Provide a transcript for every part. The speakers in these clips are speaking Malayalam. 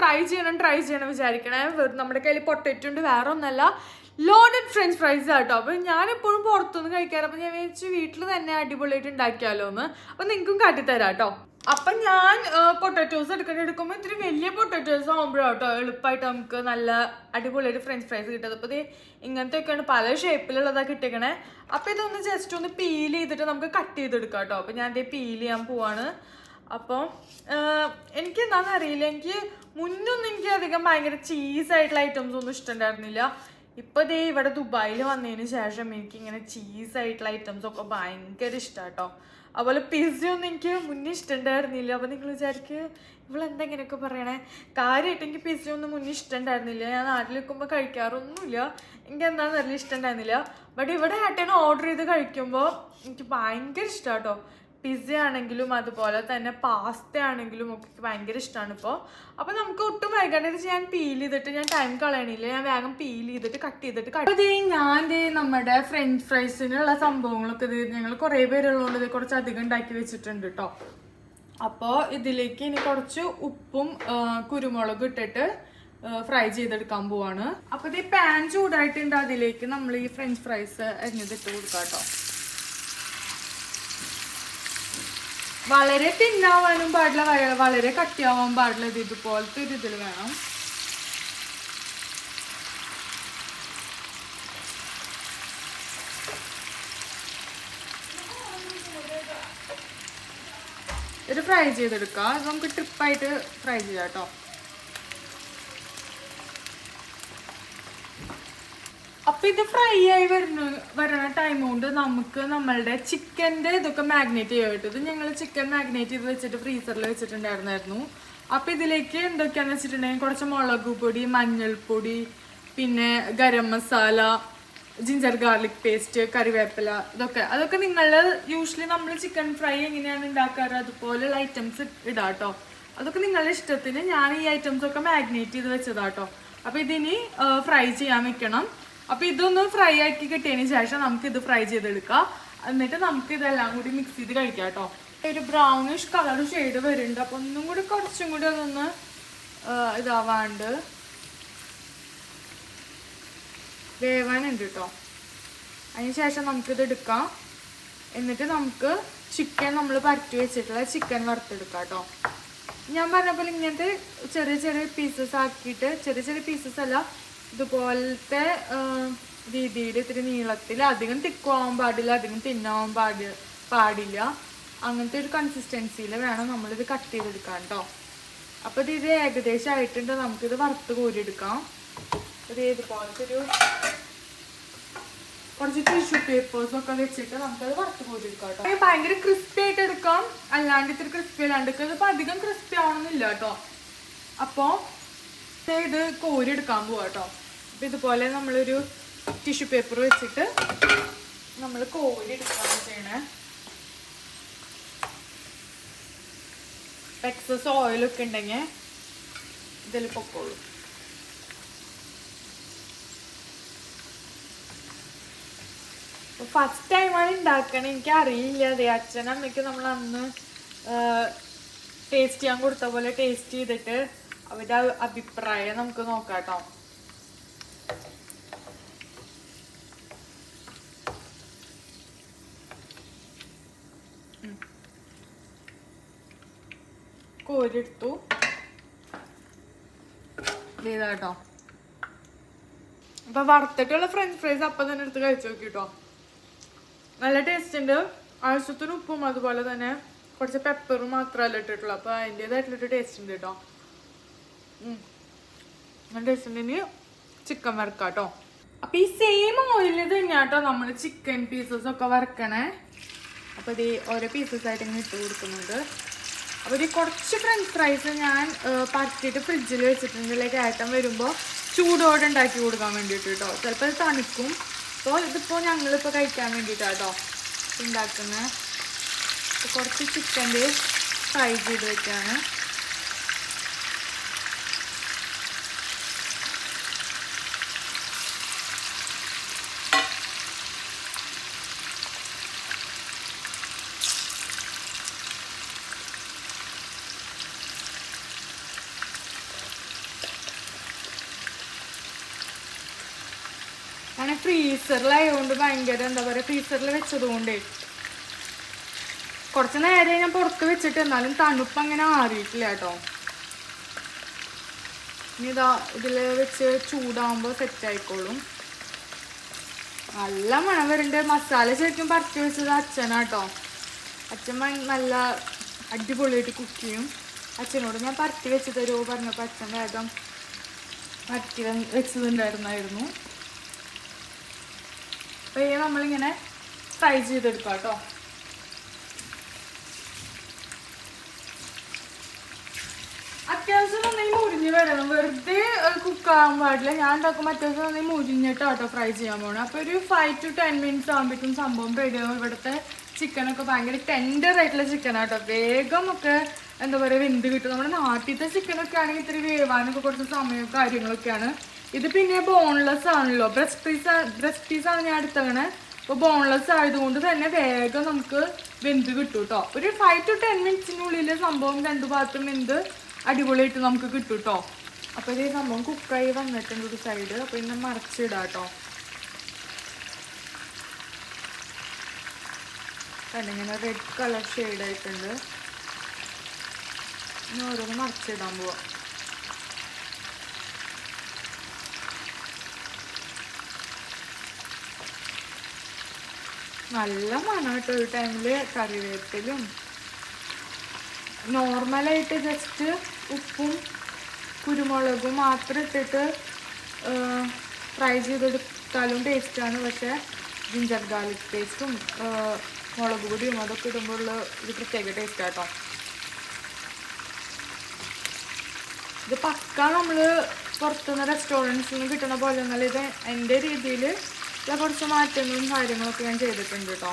ട്രൈ ചെയ്യണം ട്രൈ ചെയ്യണം വിചാരിക്കണേ. നമ്മുടെ കയ്യിൽ പൊട്ടറ്റോ ഉണ്ട് വേറെ ഒന്നല്ല. ലോഡഡ് ഫ്രഞ്ച് ഫ്രൈസ് ആട്ടോ അപ്പോൾ ഞാൻ എപ്പോഴും പുറത്തുനിന്ന് കഴിക്കാറ്. അപ്പൊ ഞാൻ വിചാരിച്ചു വീട്ടിൽ തന്നെ അടിപൊളിയായിട്ട് ഉണ്ടാക്കിയാലോ എന്ന് അപ്പം നിങ്ങൾക്കും കാട്ടിത്തരാം കേട്ടോ അപ്പൊ ഞാൻ പൊട്ടറ്റോസ് എടുക്കണ എടുക്കുമ്പോൾ ഇത്തിരി വലിയ പൊട്ടറ്റോസ് ആകുമ്പോഴാട്ടോ എളുപ്പമായിട്ട് നമുക്ക് നല്ല അടിപൊളിയായിട്ട് ഫ്രഞ്ച് ഫ്രൈസ് കിട്ടുന്നത് അപ്പൊ ഇത് ഇങ്ങനത്തെ ഒക്കെയാണ് പല ഷേപ്പിലുള്ളതാ കിട്ടിക്കണേ. അപ്പൊ ഇതൊന്ന് ജസ്റ്റ് ഒന്ന് പീൽ ചെയ്തിട്ട് നമുക്ക് കട്ട് ചെയ്തെടുക്കാം കേട്ടോ അപ്പൊ ഞാൻ ഇതേ പീൽ ചെയ്യാൻ പോവാണ്. അപ്പോൾ എനിക്ക് എന്താണെന്ന് അറിയില്ല. എനിക്ക് മുന്നൊന്നും എനിക്ക് അധികം ഭയങ്കര ചീസായിട്ടുള്ള ഐറ്റംസ് ഒന്നും ഇഷ്ടമുണ്ടായിരുന്നില്ല. ഇപ്പോൾ ദേ ഇവിടെ ദുബായിൽ വന്നതിന് ശേഷം എനിക്ക് ഇങ്ങനെ ചീസായിട്ടുള്ള ഐറ്റംസ് ഒക്കെ ഭയങ്കര ഇഷ്ടാട്ടോ. അതുപോലെ പിസയൊന്നും എനിക്ക് മുന്നേ ഇഷ്ടമുണ്ടായിരുന്നില്ല. അപ്പോൾ നിങ്ങൾ വിചാരിക്ക് ഇവളെന്താ ഇങ്ങനെയൊക്കെ പറയണേ? കാര്യമായിട്ട് എനിക്ക് പിസ്സ ഒന്നും മുന്നേ ഇഷ്ടമുണ്ടായിരുന്നില്ല. ഞാൻ നാട്ടിൽ നിൽക്കുമ്പോൾ കഴിക്കാറൊന്നുമില്ല. എനിക്ക് എന്താണെന്ന് അറിയില്ല ഇഷ്ടമുണ്ടായിരുന്നില്ല. ബട്ട് ഇവിടെ ആട്ടേനും ഓർഡർ ചെയ്ത് കഴിക്കുമ്പോൾ എനിക്ക് ഭയങ്കര ഇഷ്ടമാട്ടോ പിസ്സ ആണെങ്കിലും അതുപോലെ തന്നെ പാസ്ത ആണെങ്കിലും ഒക്കെ ഭയങ്കര ഇഷ്ടമാണ് ഇപ്പോൾ അപ്പോൾ നമുക്ക് ഒട്ടും വൈകാണ്ട് ഇത് ഞാൻ പീൽ ചെയ്തിട്ട് ഞാൻ ടൈം കളയണില്ല. ഞാൻ വേഗം പീൽ ചെയ്തിട്ട് കട്ട് ചെയ്തിട്ട് കട്ട് ദേ ഞാൻ നമ്മുടെ ഫ്രഞ്ച് ഫ്രൈസിനുള്ള സംഭവങ്ങളൊക്കെ ഇത് ഞങ്ങൾ കുറേ പേരുള്ളതുകൊണ്ട് ഇത് കുറച്ച് അധികം ഉണ്ടാക്കി വെച്ചിട്ടുണ്ട് കേട്ടോ അപ്പോൾ ഇതിലേക്ക് ഇനി കുറച്ച് ഉപ്പും കുരുമുളക് കുരുമുളകും ഇട്ടിട്ട് ഫ്രൈ ചെയ്തെടുക്കാൻ പോവാണ്. അപ്പോൾ ഇത് പാൻ ചൂടായിട്ടുണ്ട്. അതിലേക്ക് നമ്മൾ ഈ ഫ്രഞ്ച് ഫ്രൈസ് അരിഞ്ഞതിട്ട് കൊടുക്കാം കേട്ടോ വളരെ തിന്നാവാനും പാടില്ല വളരെ കട്ടിയാവാൻ പാടില്ല. ഇത് ഇതുപോലത്തെ ഒരു ഇതിൽ വേണം. ഇത് ഫ്രൈ ചെയ്തെടുക്കാം. നമുക്ക് ട്രിപ്പായിട്ട് ഫ്രൈ ചെയ്യാം കേട്ടോ അപ്പൊ ഇത് ഫ്രൈ ആയി വരുന്ന വരണ ടൈം കൊണ്ട് നമുക്ക് നമ്മളുടെ ചിക്കന്റെ ഇതൊക്കെ മാഗ്നേറ്റ് ചെയ്യാൻ പറ്റും. ഇത് ഞങ്ങൾ ചിക്കൻ മാഗ്നേറ്റ് ചെയ്ത് വെച്ചിട്ട് ഫ്രീസറിൽ വെച്ചിട്ടുണ്ടായിരുന്നായിരുന്നു. അപ്പൊ ഇതിലേക്ക് എന്തൊക്കെയാന്ന് വെച്ചിട്ടുണ്ടെങ്കിൽ കുറച്ച് മുളക് പൊടി മഞ്ഞൾപ്പൊടി പിന്നെ garam masala ginger garlic paste കറിവേപ്പില ഇതൊക്കെ. അതൊക്കെ നിങ്ങൾ യൂഷ്വലി നമ്മൾ ചിക്കൻ ഫ്രൈ എങ്ങനെയാണ് ഉണ്ടാക്കാറ്? അതുപോലെയുള്ള ഐറ്റംസ് ഇടാട്ടോ. അതൊക്കെ നിങ്ങളുടെ ഇഷ്ടത്തിന് ഞാൻ ഈ ഐറ്റംസ് ഒക്കെ മാഗ്നേറ്റ് ചെയ്ത് വെച്ചതാട്ടോ. അപ്പൊ ഇതിനി ഫ്രൈ ചെയ്യാൻ വെക്കണം. അപ്പൊ ഇതൊന്ന് ഫ്രൈ ആക്കി കിട്ടിയതിന് ശേഷം നമുക്ക് ഇത് ഫ്രൈ ചെയ്തെടുക്കാം. എന്നിട്ട് നമുക്ക് ഇതെല്ലാം കൂടി മിക്സ് ചെയ്ത് കഴിക്കാം കേട്ടോ. ഒരു ബ്രൗണിഷ് കളർ ഷെയ്ഡ് വരുന്നുണ്ട്. അപ്പൊ ഒന്നും കൂടി കുറച്ചും കൂടി അതൊന്ന് ഇതാവാണ്ട് വേവാനുണ്ട് കേട്ടോ. അതിന് ശേഷം നമുക്കിത് എടുക്കാം. എന്നിട്ട് നമുക്ക് ചിക്കൻ നമ്മൾ പരറ്റി വെച്ചിട്ടുള്ള ചിക്കൻ വറുത്തെടുക്കാം കേട്ടോ. ഞാൻ പറഞ്ഞ പോലെ ഇങ്ങനത്തെ ചെറിയ ചെറിയ പീസസ് ആക്കിയിട്ട് ചെറിയ ചെറിയ പീസസ് അല്ല ഇതുപോലത്തെ രീതിയിൽ ഇത്തിരി നീളത്തിൽ അധികം തിക്കുവാൻ പാടില്ല അധികം തിന്നാവാൻ പാടി പാടില്ല. അങ്ങനത്തെ ഒരു കൺസിസ്റ്റൻസിയിൽ വേണം നമ്മളിത് കട്ട് ചെയ്തെടുക്കാൻ കേട്ടോ അപ്പോൾ ഇത് ഇത് ഏകദേശം ആയിട്ടുണ്ട്. നമുക്കിത് വറുത്ത് കോരിയെടുക്കാം. ഇത് ഇതുപോലത്തെ ഒരു കുറച്ച് ടിഷ്യൂ പേപ്പേഴ്സ് ഒക്കെ വെച്ചിട്ട് നമുക്കത് വറുത്ത് കോരി എടുക്കാം കേട്ടോ ഭയങ്കര ക്രിസ്പി ആയിട്ട് എടുക്കാം. അല്ലാണ്ട് ഇത്തിരി ക്രിസ്പി അല്ലാണ്ട് ഇത് അധികം ക്രിസ്പി ആവണമെന്നില്ല കേട്ടോ അപ്പോ ദേ ഇത് കോരി എടുക്കാൻ പോവാ കേട്ടോ അപ്പം ഇതുപോലെ നമ്മളൊരു ടിഷ്യൂ പേപ്പർ വെച്ചിട്ട് നമ്മൾ കോരി എടുക്കുകയാണ് ചെയ്യണേ. എക്സസ് ഓയിലൊക്കെ ഉണ്ടെങ്കിൽ ഇതിൽ പൊക്കോളൂ. ഫസ്റ്റ് ടൈമാണ് ഉണ്ടാക്കണേ. എനിക്ക് അറിയില്ല അതെ അച്ഛനമ്മയ്ക്ക് നമ്മൾ അന്ന് ടേസ്റ്റ് ചെയ്യാൻ കൊടുത്ത പോലെ ടേസ്റ്റ് ചെയ്തിട്ട് അവരുടെ അഭിപ്രായം നമുക്ക് നോക്കാം കേട്ടോ കോരിയെടുത്തു. കേട്ടോ അപ്പൊ വറുത്തിട്ടുള്ള ഫ്രഞ്ച് ഫ്രൈസ് അപ്പം തന്നെ എടുത്ത് കഴിച്ചു നോക്കിട്ടോ. നല്ല ടേസ്റ്റ് ഉണ്ട്. ആവശ്യത്തിന് ഉപ്പും അതുപോലെ തന്നെ കുറച്ച് പെപ്പറും മാത്രമല്ല ഇട്ടിട്ടുള്ളൂ. അപ്പൊ അതിന്റെതായിട്ടുള്ളൊരു ടേസ്റ്റ് ഉണ്ട് കേട്ടോ. ഉം. വെച്ചിട്ടുണ്ടെങ്കിൽ ചിക്കൻ വറുക്കാം കേട്ടോ അപ്പൊ ഈ സെയിം ഓയിലിൽ തന്നെയാട്ടോ നമ്മൾ ചിക്കൻ പീസസ് ഒക്കെ വറുക്കണേ. അപ്പൊ ഇത് ഓരോ പീസസ് ആയിട്ട് ഇങ്ങനെ ഇട്ട് കൊടുക്കുന്നുണ്ട് അപ്പൊ ഇത് കുറച്ച് ഫ്രഞ്ച് ഫ്രൈസ് ഞാൻ പരത്തിയിട്ട് ഫ്രിഡ്ജിൽ വെച്ചിട്ടുണ്ട്. ലൈക്ക് ഏട്ടൻ വരുമ്പോൾ ചൂടോടെ ഉണ്ടാക്കി കൊടുക്കാൻ വേണ്ടിയിട്ട് കേട്ടോ ചിലപ്പോൾ അത് തണുക്കും. അപ്പോൾ ഇതിപ്പോൾ ഞങ്ങളിപ്പോൾ കഴിക്കാൻ വേണ്ടിയിട്ടാട്ടോ ഉണ്ടാക്കുന്നത് അപ്പോൾ കുറച്ച് ചിക്കന്റെ ഫ്രൈ ചെയ്ത് വെക്കാണ്. ഫ്രീസറിലായതുകൊണ്ട് ഭയങ്കര എന്താ പറയുക ഫ്രീസറിൽ വെച്ചത് കൊണ്ടേ കുറച്ച് നേരം ഞാൻ പുറത്ത് വെച്ചിട്ട് എന്നാലും തണുപ്പ് അങ്ങനെ ആറിയിട്ടില്ല കേട്ടോ. ഇനി ഇതാ ഇതിൽ വെച്ച് ചൂടാകുമ്പോൾ സെറ്റ് ആയിക്കോളും. നല്ല മണം വരുന്നുണ്ട് മസാല ശരിക്കും പറിച്ചു വെച്ചത് അച്ഛനാട്ടോ അച്ഛൻ നല്ല അടിപൊളിയായിട്ട് കുക്ക് ചെയ്യും. അച്ഛനോട് ഞാൻ പരത്തി വെച്ച് തരുമോ പറഞ്ഞപ്പോൾ അച്ഛൻ വേഗം വന്ന് വെച്ചതുണ്ടായിരുന്നായിരുന്നു. ഈ നമ്മളിങ്ങനെ ഫ്രൈ ചെയ്തെടുക്കാം കേട്ടോ. അത്യാവശ്യം നന്നായി മുരിഞ്ഞ് വരണം. വെറുതെ കുക്കാകാൻ പാടില്ല. ഞാൻ ഉണ്ടാക്കുമ്പോൾ അത്യാവശ്യം നന്നായി മുരിഞ്ഞിട്ടാട്ടോ ഫ്രൈ ചെയ്യാൻ പോകണം അപ്പോൾ ഒരു ഫൈവ് ടു ടെൻ മിനിറ്റ്സ് ആകുമ്പോഴേക്കും സംഭവം റെഡിയാവും ഇവിടുത്തെ ചിക്കനൊക്കെ ഭയങ്കര ടെൻഡർ ആയിട്ടുള്ള ചിക്കനാട്ടോ വേഗം ഒക്കെ എന്താ പറയുക വെന്ത് കിട്ടും. നമ്മുടെ നാട്ടിലത്തെ ചിക്കനൊക്കെ ആണെങ്കിൽ ഇത്തിരി വേവാനൊക്കെ കുറച്ച് സമയവും കാര്യങ്ങളൊക്കെയാണ്. ഇത് പിന്നെ ബോൺലെസ് ആണല്ലോ. ബ്രസ്റ്റ് പീസ് ബ്രസ്റ്റ് പീസാണ് ഞാൻ എടുത്തങ്ങനെ അപ്പോൾ ബോൺലെസ് ആയതുകൊണ്ട് തന്നെ വേഗം നമുക്ക് വെന്ത് കിട്ടും കേട്ടോ ഒരു ഫൈവ് ടു ടെൻ മിനിറ്റ്സിനുള്ളിൽ സംഭവം രണ്ടു ഭാഗത്തും വെന്ത് അടിപൊളിയായിട്ട് നമുക്ക് കിട്ടും കേട്ടോ അപ്പോൾ ഇതേ സംഭവം കുക്കായി വന്നിട്ടുണ്ട് ഒരു സൈഡ് അപ്പോൾ ഇന്ന് മറച്ചിടാം കേട്ടോ കണ്ടിങ്ങനെ റെഡ് കളർ ഷെയ്ഡ് ആയിട്ടുണ്ട്. ഇനി ഓരോന്ന് മറച്ചിടാൻ പോവാം. നല്ല മണം കേട്ടോ ഒരു ടൈമിൽ കറിവേപ്പിലും. നോർമലായിട്ട് ജസ്റ്റ് ഉപ്പും കുരുമുളകും മാത്രം ഇട്ടിട്ട് ഫ്രൈ ചെയ്തെടുത്താലും ടേസ്റ്റാണ് പക്ഷേ ജിഞ്ചർ ഗാർലിക് പേസ്റ്റും മുളക് പൊടിയും അതൊക്കെ ഇടുമ്പോഴുള്ള ഒരു പ്രത്യേക ടേസ്റ്റ് കേട്ടോ ഇത് പക്ക നമ്മൾ പുറത്തുനിന്ന് റെസ്റ്റോറന്റ്സിൽ നിന്ന് കിട്ടുന്ന പോലെ ഒന്നല്ല. ഇത് എന്റെ രീതിയിൽ കുറച്ച് മാറ്റങ്ങളും കാര്യങ്ങളൊക്കെ ഞാൻ ചെയ്തിട്ടുണ്ട് കേട്ടോ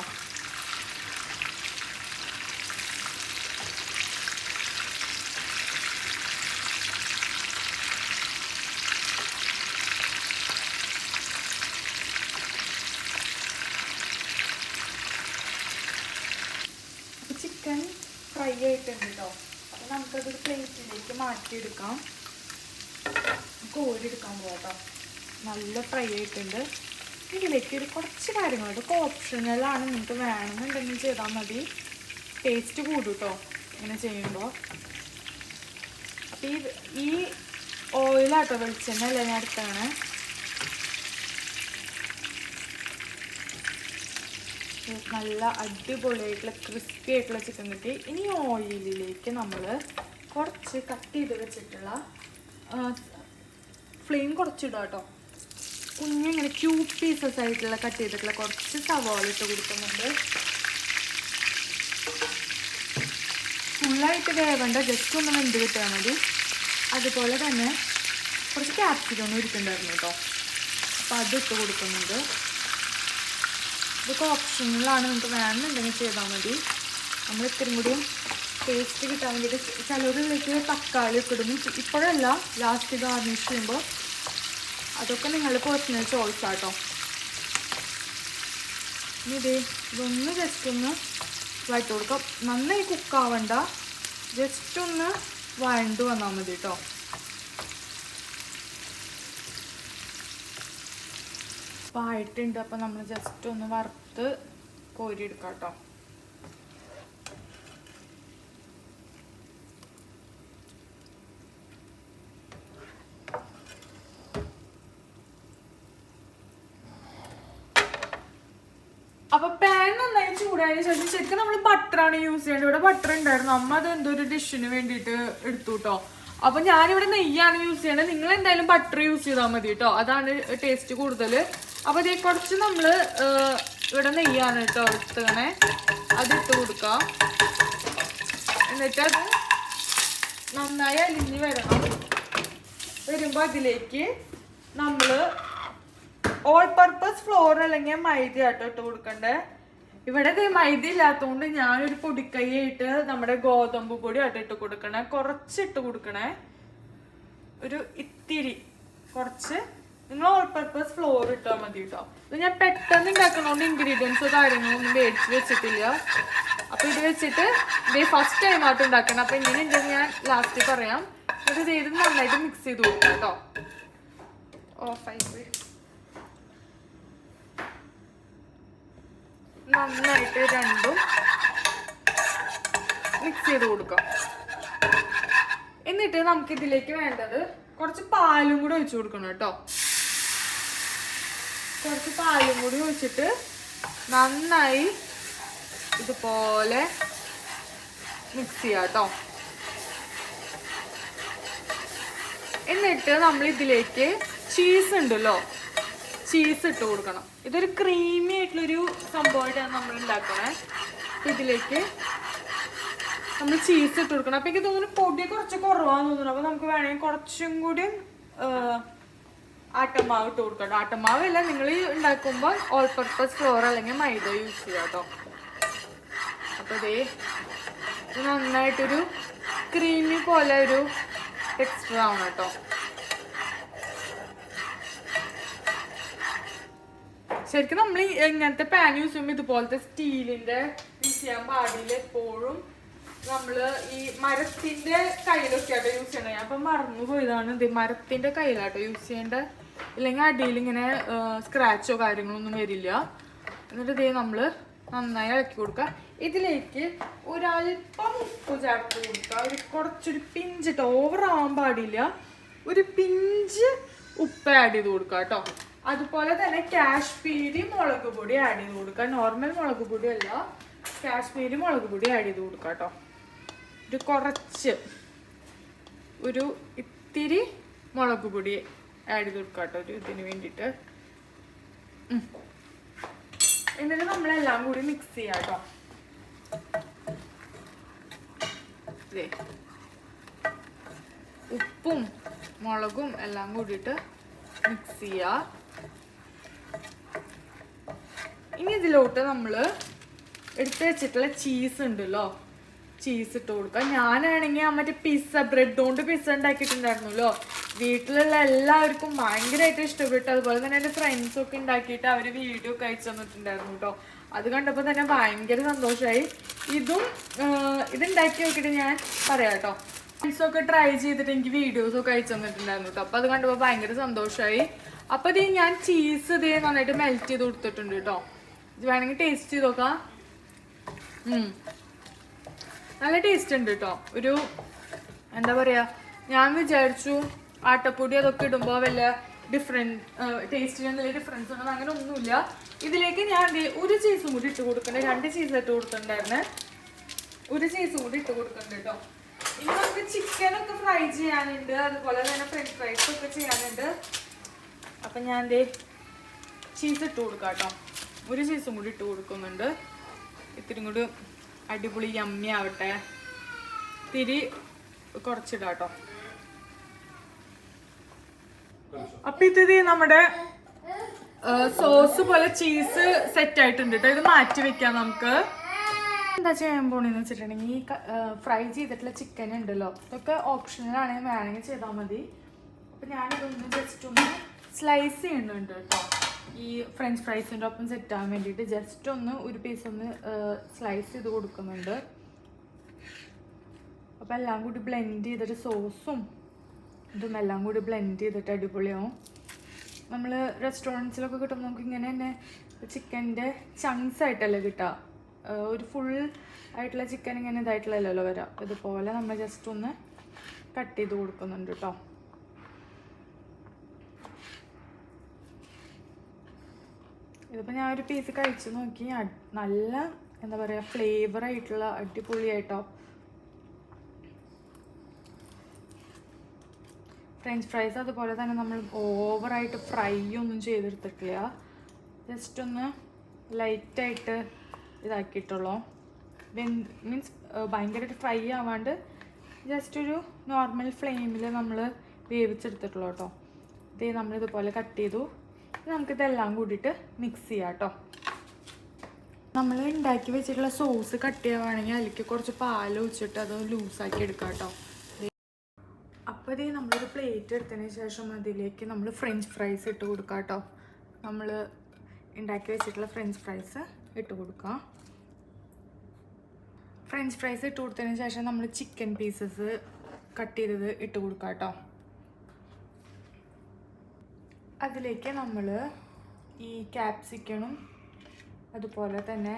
ചിക്കൻ ഫ്രൈ ആയിട്ടുണ്ട് കേട്ടോ അപ്പോൾ നമുക്കതൊരു പ്ലേറ്റിലേക്ക് മാറ്റിയെടുക്കാം. കോരിയെടുക്കാൻ പോകാം നല്ല ഫ്രൈ ആയിട്ടുണ്ട്. ഇതിലേക്ക് ഒരു കുറച്ച് കാര്യങ്ങൾ ഇതൊക്കെ ഓപ്ഷണലാണ് നിങ്ങൾക്ക് വേണമെന്നുണ്ടെങ്കിൽ ചെയ്താൽ മതി. ടേസ്റ്റ് കൂടും കേട്ടോ ഇങ്ങനെ ചെയ്യുമ്പോൾ അപ്പോൾ ഈ ഓയിലാട്ടോ വെളിച്ചെണ്ണ അല്ല ഞാൻ എടുത്താണ് നല്ല അടിപൊളിയായിട്ടുള്ള ക്രിസ്പി ആയിട്ടുള്ള ചിക്കൻ കിട്ടി. ഇനി ഓയിലിലേക്ക് നമ്മൾ കുറച്ച് കട്ട് ചെയ്ത് വെച്ചിട്ടുള്ള ഫ്ലെയിം കുറച്ചിടുക കേട്ടോ കുഞ്ഞിങ്ങനെ ക്യൂബ് പീസസ് ആയിട്ടുള്ള കട്ട് ചെയ്തിട്ടുള്ള കുറച്ച് സവാള ഇട്ട് കൊടുക്കുന്നുണ്ട്. ഫുള്ളായിട്ട് വേവണ്ട ജസ്റ്റ് ഒന്ന് വെന്ത് കിട്ടിയാൽ മതി. അതുപോലെ തന്നെ കുറച്ച് ക്യാപ്സിക്കം ഇരിക്കുന്നുണ്ടായിരുന്നു കേട്ടോ. അപ്പോൾ ഇട്ട് കൊടുക്കുന്നുണ്ട്. ഇതൊക്കെ ഓപ്ഷനിലാണ് നിങ്ങൾക്ക് വേണമെന്നുണ്ടെങ്കിൽ ചെയ്താൽ മതി. നമ്മൾ ഇത്തിരി കൂടി ടേസ്റ്റ് കിട്ടാൻ വേണ്ടിയിട്ട് വെച്ചിട്ട് തക്കാളി ഒക്കെ ഇടും ഇപ്പോഴല്ല ലാസ്റ്റ് ഗാർണിഷ് ചെയ്യുമ്പോൾ അതൊക്കെ നിങ്ങൾ പേഴ്സണൽ ചോയ്സ് ആട്ടോ. ഇനി ഇതേ ഇതൊന്ന് ജസ്റ്റ് ഒന്ന് വഴറ്റി കൊടുക്കാം. നന്നായി കുക്കാവണ്ട ജസ്റ്റ് ഒന്ന് വഴണ്ട് വന്നാൽ മതി കേട്ടോ അപ്പോൾ ആയിട്ടുണ്ട്. നമ്മൾ ജസ്റ്റ് ഒന്ന് വറുത്ത് കോരിയെടുക്കാം കേട്ടോ അപ്പൊ പാൻ നന്നായി ചൂടായതിനു ശേഷം ശരിക്കും നമ്മൾ ബട്ടറാണ് യൂസ് ചെയ്യേണ്ടത്. ഇവിടെ ബട്ടർ ഉണ്ടായിരുന്നു. അമ്മ അത് എന്തോ ഒരു ഡിഷിന് വേണ്ടിയിട്ട് എടുത്തു കേട്ടോ അപ്പൊ ഞാനിവിടെ നെയ്യാണ് യൂസ് ചെയ്യണത്. നിങ്ങൾ എന്തായാലും ബട്ടർ യൂസ് ചെയ്താൽ മതി കേട്ടോ അതാണ് ടേസ്റ്റ് കൂടുതൽ അപ്പൊ ഇതേ കുറച്ച് നമ്മൾ ഇവിടെ നെയ്യാണ് കേട്ടോ എടുത്തേ അത് ഇട്ട് കൊടുക്കാം. എന്നിട്ട് അത് നന്നായി അലിഞ്ഞ് വരണം. വരുമ്പോ അതിലേക്ക് നമ്മൾ ഓൾ പർപ്പസ് ഫ്ലോർ അല്ലെങ്കിൽ മൈദ ആട്ടോ ഇട്ട് കൊടുക്കണ്ടേ. ഇവിടെ മൈദ ഇല്ലാത്തതുകൊണ്ട് ഞാനൊരു പൊടിക്കൈയായിട്ട് നമ്മുടെ ഗോതമ്പ് പൊടി ആട്ടോ ഇട്ട് കൊടുക്കണേ. കുറച്ച് ഇട്ട് കൊടുക്കണേ. ഒരു ഇത്തിരി. കുറച്ച്. നിങ്ങൾ ഓൾ പർപ്പസ് ഫ്ലോർ ഇട്ടാൽ മതി കേട്ടോ ഇത് ഞാൻ പെട്ടെന്ന് ഉണ്ടാക്കണോണ്ട് ഇൻഗ്രീഡിയൻസോ കാര്യങ്ങളൊന്നും മേടിച്ച് വെച്ചിട്ടില്ല. അപ്പൊ ഇത് വെച്ചിട്ട് ഇത് ഫസ്റ്റ് ടൈം ആയിട്ട് ഉണ്ടാക്കണം. അപ്പൊ ഇങ്ങനെ ഉണ്ടെങ്കിൽ ഞാൻ ലാസ്റ്റ് പറയാം. എന്നിട്ട് ഇത് നന്നായിട്ട് മിക്സ് ചെയ്ത് കൊടുക്കാം കേട്ടോ ഓഫായി പോയി. നന്നായിട്ട് രണ്ടും മിക്സ് ചെയ്ത് കൊടുക്കാം. എന്നിട്ട് നമുക്ക് ഇതിലേക്ക് വേണ്ടത് കുറച്ച് പാലും കൂടി ഒഴിച്ചു കൊടുക്കണം കേട്ടോ. കുറച്ച് പാലും കൂടി ഒഴിച്ചിട്ട് നന്നായി ഇതുപോലെ മിക്സ് ചെയ്യാം കേട്ടോ. എന്നിട്ട് നമ്മൾ ഇതിലേക്ക് ചീസ് ഉണ്ടല്ലോ. ചീസ് ഇട്ട് കൊടുക്കണം. ഇതൊരു ക്രീമി ആയിട്ടുള്ളൊരു സംഭവമായിട്ടാണ് നമ്മൾ ഉണ്ടാക്കണേ. ഇതിലേക്ക് നമ്മൾ ചീസ് ഇട്ട് കൊടുക്കണം. അപ്പം എനിക്ക് തോന്നുന്നു പൊടി കുറച്ച് കുറവാന്ന് തോന്നുന്നു. അപ്പൊ നമുക്ക് വേണമെങ്കിൽ കുറച്ചും കൂടി ആട്ടമാവ് ഇട്ട് കൊടുക്കണം ആട്ടമാവ് അല്ല നിങ്ങൾ ഉണ്ടാക്കുമ്പോൾ ഓൾ പർപ്പസ് ഫ്ലോർ അല്ലെങ്കിൽ മൈദ യൂസ് ചെയ്യാം കേട്ടോ. അപ്പൊ ദേ ഇത് നന്നായിട്ടൊരു ക്രീമി പോലെ ഒരു ടെക്സ്ചർ ആവണം കേട്ടോ. ശരിക്കും നമ്മൾ ഇങ്ങനത്തെ പാൻ യൂസ് ചെയ്യുമ്പോൾ ഇതുപോലത്തെ സ്റ്റീലിന്റെ യൂസ് ചെയ്യാൻ പാടില്ല എപ്പോഴും. നമ്മൾ ഈ മരത്തിന്റെ കയ്യിലൊക്കെ ആട്ടോ യൂസ് ചെയ്യണേ. അപ്പൊ മറന്നു പോയതാണ് ഇത് മരത്തിന്റെ കയ്യിലാട്ടോ യൂസ് ചെയ്യേണ്ട. ഇല്ലെങ്കിൽ അടിയിൽ ഇങ്ങനെ സ്ക്രാച്ചോ കാര്യങ്ങളൊന്നും വരില്ല. എന്നിട്ട് ഇതേ നമ്മൾ നന്നായി ഇളക്കി കൊടുക്കുക. ഇതിലേക്ക് ഒരല്പം ഉപ്പ് ചേർത്ത് കൊടുക്കുക. ഒരു കുറച്ചൊരു പിഞ്ചിട്ട് ഓവർ ആവാൻ പാടില്ല. ഒരു പിഞ്ച് ഉപ്പ് ആഡ് ചെയ്ത് കൊടുക്കുക കേട്ടോ അതുപോലെ തന്നെ കാശ്മീരി മുളക് പൊടി ആഡ് ചെയ്ത് കൊടുക്കുക. നോർമൽ മുളക് പൊടി അല്ല കാശ്മീരി മുളക് പൊടി ആഡ് ചെയ്ത് കൊടുക്കുക കേട്ടോ. ഒരു കുറച്ച് ഒരു ഇത്തിരി മുളക് പൊടി ആഡ് ചെയ്ത് കൊടുക്കുക കേട്ടോ ഒരു ഇതിന് വേണ്ടിയിട്ട്. എന്നിട്ട് നമ്മളെല്ലാം കൂടി മിക്സ് ചെയ്യാം കേട്ടോ. ഉപ്പും മുളകും എല്ലാം കൂടിയിട്ട് മിക്സ് ചെയ്യുക ഇനി ഇതിലോട്ട് നമ്മൾ എടുത്ത് വെച്ചിട്ടുള്ള ചീസ് ഉണ്ടല്ലോ. ചീസ് ഇട്ട് കൊടുക്കാം. ഞാനാണെങ്കിൽ മറ്റേ പിസ്സ ബ്രെഡ് കൊണ്ട് പിസ്സ ഉണ്ടാക്കിയിട്ടുണ്ടായിരുന്നല്ലോ. വീട്ടിലുള്ള എല്ലാവർക്കും ഭയങ്കരമായിട്ട് ഇഷ്ടപ്പെട്ടു. അതുപോലെ തന്നെ എന്റെ ഫ്രണ്ട്സൊക്കെ ഉണ്ടാക്കിയിട്ട് അവർ വീഡിയോ ഒക്കെ അയച്ചു തന്നിട്ടുണ്ടായിരുന്നു കേട്ടോ അത് കണ്ടപ്പോൾ തന്നെ ഭയങ്കര സന്തോഷമായി ഇതും ഇതുണ്ടാക്കി നോക്കിയിട്ട് ഞാൻ പറയാം കേട്ടോ ഫ്രണ്ട്സ് ഒക്കെ ട്രൈ ചെയ്തിട്ട് എനിക്ക് വീഡിയോസൊക്കെ അയച്ചു തന്നിട്ടുണ്ടായിരുന്നു കേട്ടോ അപ്പോൾ അത് കണ്ടപ്പോൾ ഭയങ്കര സന്തോഷമായി അപ്പോൾ ഇത് ഞാൻ ചീസ് ഇതേ നന്നായിട്ട് മെൽറ്റ് ചെയ്ത് കൊടുത്തിട്ടുണ്ട് കേട്ടോ ഇത് വേണമെങ്കിൽ ടേസ്റ്റ് ചെയ്ത് നോക്കാം. നല്ല ടേസ്റ്റ് ഉണ്ട് കേട്ടോ ഒരു എന്താ പറയാ ഞാൻ വിചാരിച്ചു ആട്ടപ്പൊടി അതൊക്കെ ഇടുമ്പോൾ വല്ല ഡിഫറെന്റ് ടേസ്റ്റിന് എന്തെങ്കിലും ഡിഫറൻസ് ഉണ്ടെന്ന് അങ്ങനെ ഒന്നുമില്ല. ഇതിലേക്ക് ഞാൻ ഒരു ചീസും കൂടി ഇട്ട് കൊടുക്കണ്ടേ. രണ്ട് ചീസ് ഇട്ട് കൊടുത്തിട്ടുണ്ടായിരുന്നേ. ഒരു ചീസും കൂടി ഇട്ട് കൊടുക്കുന്നുണ്ട് കേട്ടോ ഇനി നമുക്ക് ചിക്കൻ ഒക്കെ ഫ്രൈ ചെയ്യാനുണ്ട്. അതുപോലെ തന്നെ ഫ്രഞ്ച് ഫ്രൈസ് ഒക്കെ ചെയ്യാനുണ്ട്. അപ്പം ഞാൻ ചീസ് ഇട്ട് കൊടുക്കാം കേട്ടോ ഒരു സൈസും കൂടി ഇട്ട് കൊടുക്കുന്നുണ്ട്. ഇത്തിരി കൂടി അടിപൊളി യമ്മി ആവട്ടെ. തിരി കുറച്ചിടാം കേട്ടോ. അപ്പൊ ഇത് നമ്മുടെ സോസ് പോലെ ചീസ് സെറ്റ് ആയിട്ടുണ്ട് കേട്ടോ. ഇത് മാറ്റി വെക്കാം നമുക്ക്. എന്താ ചെയ്യാൻ പോണെന്ന് വെച്ചിട്ടുണ്ടെങ്കിൽ ഈ ഫ്രൈ ചെയ്തിട്ടുള്ള ചിക്കൻ ഉണ്ടല്ലോ. ഇതൊക്കെ ഓപ്ഷണൽ ആണെങ്കിൽ വേണമെങ്കിൽ ചെയ്താൽ മതി. അപ്പൊ ഞാനിതൊന്ന് ജസ്റ്റ് ഒന്ന് സ്ലൈസ് ചെയ്യുന്നുണ്ട് കേട്ടോ. ഈ ഫ്രഞ്ച് ഫ്രൈസിന്റെ ഒപ്പം സെറ്റ് ആവാൻ വേണ്ടിയിട്ട് ജസ്റ്റ് ഒന്ന് ഒരു പീസ് ഒന്ന് സ്ലൈസ് ചെയ്ത് കൊടുക്കുന്നുണ്ട്. അപ്പോൾ എല്ലാം കൂടി ബ്ലെൻഡ് ചെയ്തിട്ട് സോസും ഇതും എല്ലാം കൂടി ബ്ലെൻഡ് ചെയ്തിട്ട് അടിപൊളിയാവും. നമ്മൾ റെസ്റ്റോറന്റ്സിലൊക്കെ കിട്ടുമ്പോൾ നമുക്ക് ഇങ്ങനെ തന്നെ ചിക്കന്റെ ചങ്ക്സ് ആയിട്ടല്ലേ കിട്ടുക ഒരു ഫുൾ ആയിട്ടുള്ള ചിക്കൻ ഇങ്ങനെ ഇതായിട്ടുള്ളല്ലോ വരാം. ഇതുപോലെ നമ്മൾ ജസ്റ്റ് ഒന്ന് കട്ട് ചെയ്ത് കൊടുക്കുന്നുണ്ട് കേട്ടോ ഇതിപ്പോൾ ഞാൻ ഒരു പീസ് കഴിച്ചു നോക്കി. നല്ല എന്താ പറയുക ഫ്ലേവർ ആയിട്ടുള്ള അടിപൊളിയായിട്ടോ. ഫ്രഞ്ച് ഫ്രൈസ് അതുപോലെ തന്നെ നമ്മൾ ഓവറായിട്ട് ഫ്രൈ ഒന്നും ചെയ്തെടുത്തിട്ടില്ല. ജസ്റ്റ് ഒന്ന് ലൈറ്റായിട്ട് ഇതാക്കിയിട്ടുള്ളൂ. മീൻസ് ഭയങ്കരമായിട്ട് ഫ്രൈ ആവാണ്ട് ജസ്റ്റ് ഒരു നോർമൽ ഫ്ലെയിമിൽ നമ്മൾ വേവിച്ചെടുത്തിട്ടുള്ളൂ കേട്ടോ. ഇതേ നമ്മളിതുപോലെ കട്ട് ചെയ്തു. നമുക്കിതെല്ലാം കൂടിയിട്ട് മിക്സ് ചെയ്യാം കേട്ടോ നമ്മൾ ഉണ്ടാക്കി വെച്ചിട്ടുള്ള സോസ് കട്ട് ചെയ്യുകയാണെങ്കിൽ അതിലേക്ക് കുറച്ച് പാൽ ഒഴിച്ചിട്ട് അത് ലൂസാക്കി എടുക്കാം കേട്ടോ അപ്പോൾ ഇതേ നമ്മളൊരു പ്ലേറ്റ് എടുത്തതിന് ശേഷം അതിലേക്ക് നമ്മൾ ഫ്രഞ്ച് ഫ്രൈസ് ഇട്ട് കൊടുക്കാം കേട്ടോ നമ്മൾ ഉണ്ടാക്കി വെച്ചിട്ടുള്ള ഫ്രഞ്ച് ഫ്രൈസ് ഇട്ട് കൊടുക്കാം. ഫ്രഞ്ച് ഫ്രൈസ് ഇട്ട് കൊടുത്തതിന് ശേഷം നമ്മൾ ചിക്കൻ പീസസ് കട്ട് ചെയ്തത് ഇട്ട് കൊടുക്കാം കേട്ടോ അതിലേക്ക് നമ്മൾ ഈ ക്യാപ്സിക്കണും അതുപോലെ തന്നെ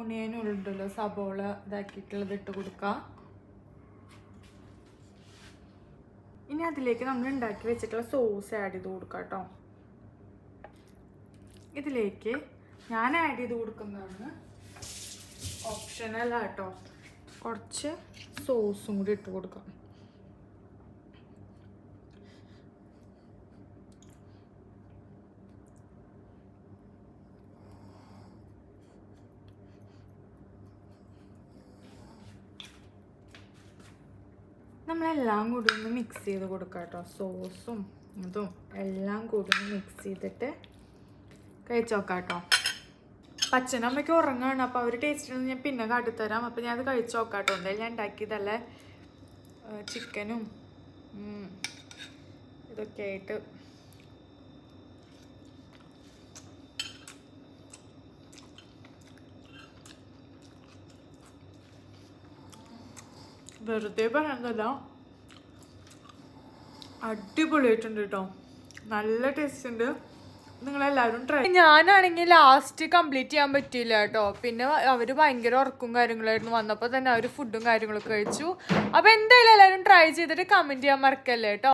ഉണിയനുള്ളുണ്ടല്ലോ സബോള ഇതാക്കിയിട്ടുള്ളത് ഇട്ട് കൊടുക്കുക ഇനി അതിലേക്ക് നമ്മൾ ഉണ്ടാക്കി വെച്ചിട്ടുള്ള സോസ് ആഡ് ചെയ്ത് കൊടുക്കാം കേട്ടോ ഇതിലേക്ക് ഞാൻ ആഡ് ചെയ്ത് കൊടുക്കുന്നതാണ് ഓപ്ഷണൽ ആട്ടോ. കുറച്ച് സോസും കൂടി ഇട്ട് കൊടുക്കാം. നമ്മളെല്ലാം കൂടി ഒന്ന് മിക്സ് ചെയ്ത് കൊടുക്കാം കേട്ടോ സോസും ഇതും എല്ലാം കൂടി ഒന്ന് മിക്സ് ചെയ്തിട്ട് കഴിച്ച് നോക്കാം കേട്ടോ പച്ചനമ്മയ്ക്ക് ഉറങ്ങാണ്. അപ്പോൾ അവർ ടേസ്റ്റ് ഞാൻ പിന്നെ കാട്ടിത്തരാം അപ്പോൾ ഞാൻ അത് കഴിച്ച് നോക്കാം കേട്ടോ എന്തായാലും ഞാൻ ഉണ്ടാക്കിയതല്ലേ? ചിക്കനും ഇതൊക്കെ ആയിട്ട്. വെറുതെ പറയുന്നതല്ല അടിപൊളിയായിട്ടുണ്ട് കേട്ടോ നല്ല ടേസ്റ്റ് ഉണ്ട്. നിങ്ങളെല്ലാവരും ട്രൈ ഞാനാണെങ്കിൽ ലാസ്റ്റ് കംപ്ലീറ്റ് ചെയ്യാൻ പറ്റിയില്ല കേട്ടോ പിന്നെ അവർ ഭയങ്കര ഉറക്കും കാര്യങ്ങളായിരുന്നു. വന്നപ്പോൾ തന്നെ അവർ ഫുഡും കാര്യങ്ങളൊക്കെ കഴിച്ചു. അപ്പോൾ എന്തായാലും എല്ലാവരും ട്രൈ ചെയ്തിട്ട് കമന്റ് ചെയ്യാൻ മറക്കല്ലേ കേട്ടോ